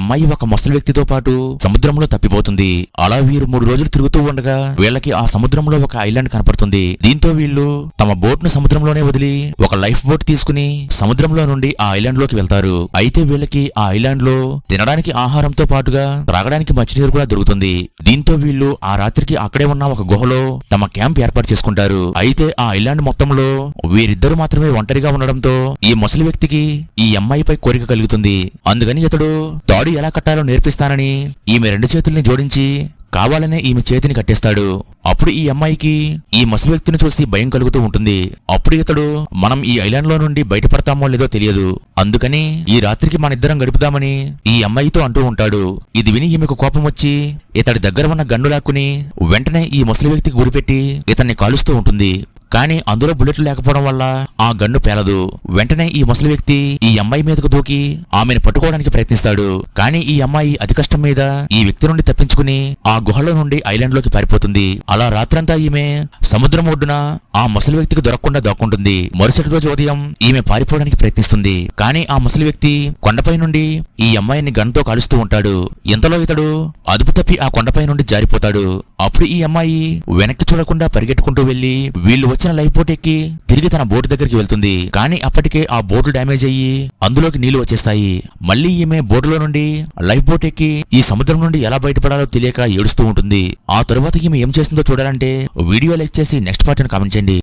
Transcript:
అమ్మాయి ఒక ముసలి వ్యక్తితో పాటు సముద్రంలో తప్పిపోతుంది. అలా వీరు మూడు రోజులు తిరుగుతూ ఉండగా వీళ్ళకి ఆ సముద్రంలో ఒక ఐలాండ్ కనపడుతుంది. దీంతో వీళ్ళు తమ బోట్ను సముద్రంలోనే వదిలి ఒక లైఫ్ బోట్ తీసుకుని సముద్రంలో నుండి ఆ ఐలాండ్లోకి వెళ్తారు. అయితే వీళ్ళకి ఆ ఐలాండ్లో తినడానికి ఆహారంతో పాటుగా త్రాగడానికి మంచినీరు కూడా దొరుకుతుంది. దీంతో వీళ్ళు ఆ రాత్రికి అక్కడే ఉన్న ఒక గుహలో తమ క్యాంప్ ఏర్పాటు చేసుకుంటారు. అయితే ఆ ఐలాండ్ మొత్తంలో వీరిద్దరు మాత్రమే ఒంటరిగా ఉండడంతో ఈ ముసలి వ్యక్తికి ఈ అమ్మాయిపై కోరిక కలుగుతుంది. అందుకని ఇతడు తాడు ఎలా కట్టాలో నేర్పిస్తానని? ఈమె రెండు చేతుల్ని జోడించి కావాలనే ఈమె చేతిని కట్టేస్తాడు. అప్పుడు ఈ అమ్మాయికి ఈ మసి వ్యక్తిని చూసి భయం కలుగుతూ ఉంటుంది. అప్పుడు ఇతడు మనం ఈ ఐలాండ్లో నుండి బయటపడతామో లేదో తెలియదు. అందుకని ఈ రాత్రికి మన ఇద్దరం గడుపుదామని ఈ అమ్మాయితో అంటూ ఉంటాడు. ఇది విని ఈమెకు కోపం వచ్చి ఇతడి దగ్గర ఉన్న గన్ను లాక్కుని వెంటనే ఈ ముసలి వ్యక్తికి గురిపెట్టి ఇతన్ని కాలుస్తూ ఉంటుంది. కానీ అందులో బుల్లెట్లు లేకపోవడం వల్ల ఆ గన్ను పేలదు. వెంటనే ఈ ముసలి వ్యక్తి ఈ అమ్మాయి మీదకు దూకి ఆమెను పట్టుకోవడానికి ప్రయత్నిస్తాడు. కానీ ఈ అమ్మాయి అతి కష్టం మీద ఈ వ్యక్తి నుండి తప్పించుకుని ఆ గుహలో నుండి ఐలాండ్లోకి పారిపోతుంది. అలా రాత్రంతా ఈమె సముద్రం ఒడ్డున ఆ ముసలి వ్యక్తికి దొరకకుండా దాక్కుంటుంది. మరుసటి రోజు ఉదయం ఈమె పారిపోవడానికి ప్రయత్నిస్తుంది. కానీ ఆ ముసలి వ్యక్తి కొండపై నుండి ఈ అమ్మాయిని గన్తో కాలుస్తూ ఉంటాడు. ఇంతలో ఇతడు? అదుపు తప్పి ఆ కొండపై నుండి జారిపోతాడు. అప్పుడు ఈ అమ్మాయి వెనక్కి చూడకుండా పరిగెట్టుకుంటూ వెళ్ళి వీళ్ళు వచ్చిన లైఫ్ బోట్ ఎక్కి తిరిగి తన బోటు దగ్గరికి వెళ్తుంది. కానీ అప్పటికే ఆ బోటు డ్యామేజ్ అయ్యి అందులోకి నీళ్ళు వచ్చేస్తాయి. మళ్ళీ ఈమె బోటులో నుండి లైఫ్ బోట్ ఎక్కి ఈ సముద్రం నుండి ఎలా బయటపడాలో తెలియక ఏడుస్తూ ఉంటుంది. ఆ తరువాత ఈమె ఏం చేస్తుందో చూడాలంటే వీడియో లైక్ చేసి నెక్స్ట్ పార్టీని కామెంట్ చేయండి.